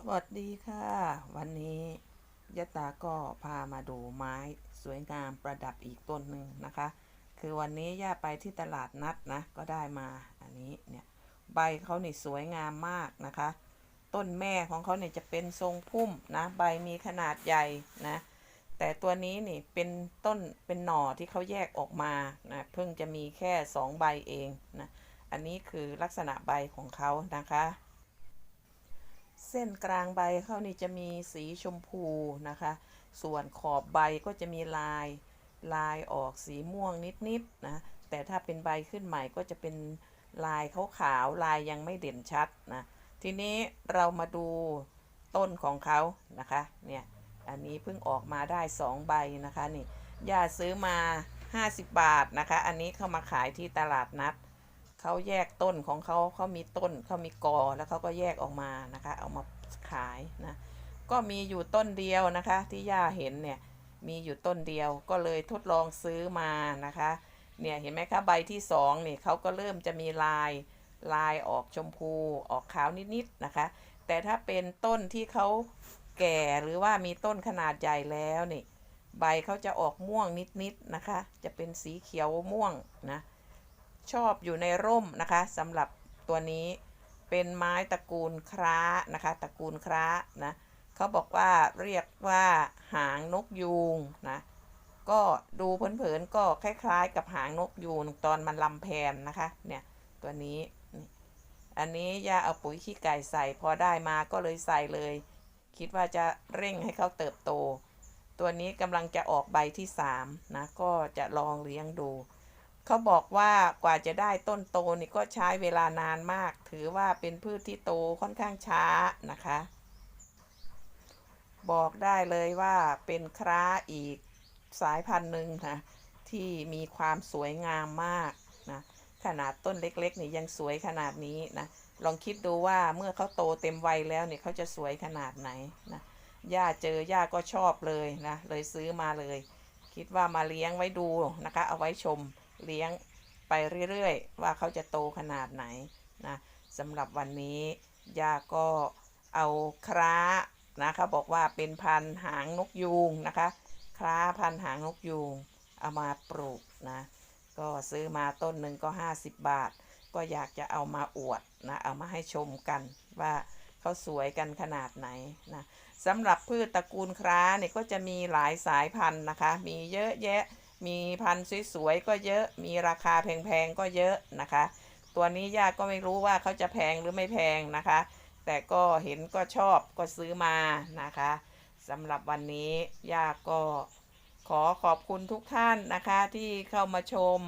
สวัสดีค่ะ วันนี้ยะตาก็พามาดูไม้สวยงามประดับอีกต้นหนึ่งนะคะ คือวันนี้ย่าไปที่ตลาดนัดนะก็ได้มาอันนี้เนี่ยใบเขานี่สวยงามมากนะคะ ต้นแม่ของเขาเนี่ยจะเป็นทรงพุ่มนะใบมีขนาดใหญ่นะแต่ตัวนี้นี่เป็นต้นเป็นหน่อที่เขาแยกออกมานะเพิ่งจะมีแค่สองใบเองนะอันนี้คือลักษณะใบของเขานะคะ เส้นกลางใบเขานี่จะมีสีชมพูนะคะ ส่วนขอบใบก็จะมีลายลายออกสีม่วงนิดๆนะ แต่ถ้าเป็นใบขึ้นใหม่ก็จะเป็นลายขาวๆลายยังไม่เด่นชัดนะ ทีนี้เรามาดูต้นของเขานะคะ เนี่ย อันนี้เพิ่งออกมาได้สองใบนะคะนี่ย่าซื้อมา 50 บาทนะคะ อันนี้เข้ามาขายที่ตลาดนัด เขาแยกต้นของเขาเขามีต้นเขามีกอแล้วเขาก็แยกออกมานะคะเอามาขายนะก็มีอยู่ต้นเดียวนะคะ ที่ย่าเห็นเนี่ยมีอยู่ต้นเดียวก็เลยทดลองซื้อมานะคะเนี่ยเห็นไหมคะใบที่สองเนี่ยเขาก็เริ่มจะมีลายลายออกชมพูออกขาวนิดๆนะคะ แต่ถ้าเป็นต้นที่เขาแก่หรือว่ามีต้นขนาดใหญ่แล้วนี่ใบเขาจะออกม่วงนิดๆนะคะ จะเป็นสีเขียวม่วงนะ ชอบอยู่ในร่มนะคะสำหรับตัวนี้เป็นไม้ตระกูลคร้านะคะตระกูลคร้านะเขาบอกว่าเรียกว่าหางนกยูงนะก็ดูเผินๆก็คล้ายๆ กับหางนกยูงตอนมันลำแพนนะคะเนี่ยตัวนี้อันนี้ย่าเอาปุ๋ยขี้ไก่ใส่พอได้มาก็เลยใส่เลย คิดว่าจะเร่งให้เขาเติบโต ตัวนี้กำลังจะออกใบที่3นะก็จะลองเลี้ยงดู เขาบอกว่ากว่าจะได้ต้นโตนี่ก็ใช้เวลานานมาก ถือว่าเป็นพืชที่โตค่อนข้างช้านะคะ บอกได้เลยว่าเป็นคร้าอีกสายพันธุ์หนึ่งนะที่มีความสวยงามมากนะขนาดต้นเล็กๆนี่ยังสวยขนาดนี้นะลองคิดดูว่าเมื่อเขาโตเต็มวัยแล้วเนี่ยเขาจะสวยขนาดไหนนะย่าเจอย่าก็ชอบเลยนะเลยซื้อมาเลย คิดว่ามาเลี้ยงไว้ดูนะคะ เอาไว้ชม เลี้ยงไปเรื่อยๆ ว่าเขาจะโตขนาดไหนนะสำหรับวันนี้ย่าก็เอาคร้านะคะบอกว่าเป็นพันหางนกยูงนะคะคร้าพันหางนกยูงเอามาปลูกนะก็ซื้อมาต้นหนึ่งก็ 50 บาท ก็อยากจะเอามาอวดนะเอามาให้ชมกันว่าเขาสวยกันขนาดไหนนะสำหรับพืชตระกูลคร้าเนี่ยก็จะมีหลายสายพันธุ์นะคะ มีเยอะแยะ มีพันธุ์สวยๆก็เยอะ มีราคาแพงๆก็เยอะนะคะ ตัวนี้ย่าก็ไม่รู้ว่าเขาจะแพงหรือไม่แพงนะคะ แต่ก็เห็นก็ชอบก็ซื้อมานะคะสำหรับวันนี้ย่าก็ขอขอบคุณทุกท่านนะคะที่เข้ามาชม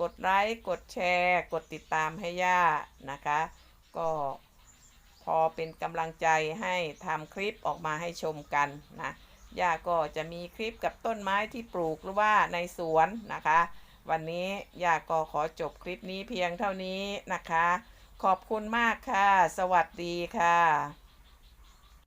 กดไลค์ กดแชร์ กดติดตามให้ย่านะคะ ก็พอเป็นกำลังใจให้ทำคลิปออกมาให้ชมกันนะ ย่าก็จะมีคลิปกับต้นไม้ที่ปลูกหรือว่าในสวนนะคะ วันนี้ย่าก็ขอจบคลิปนี้เพียงเท่านี้นะคะ ขอบคุณมากค่ะ สวัสดีค่ะ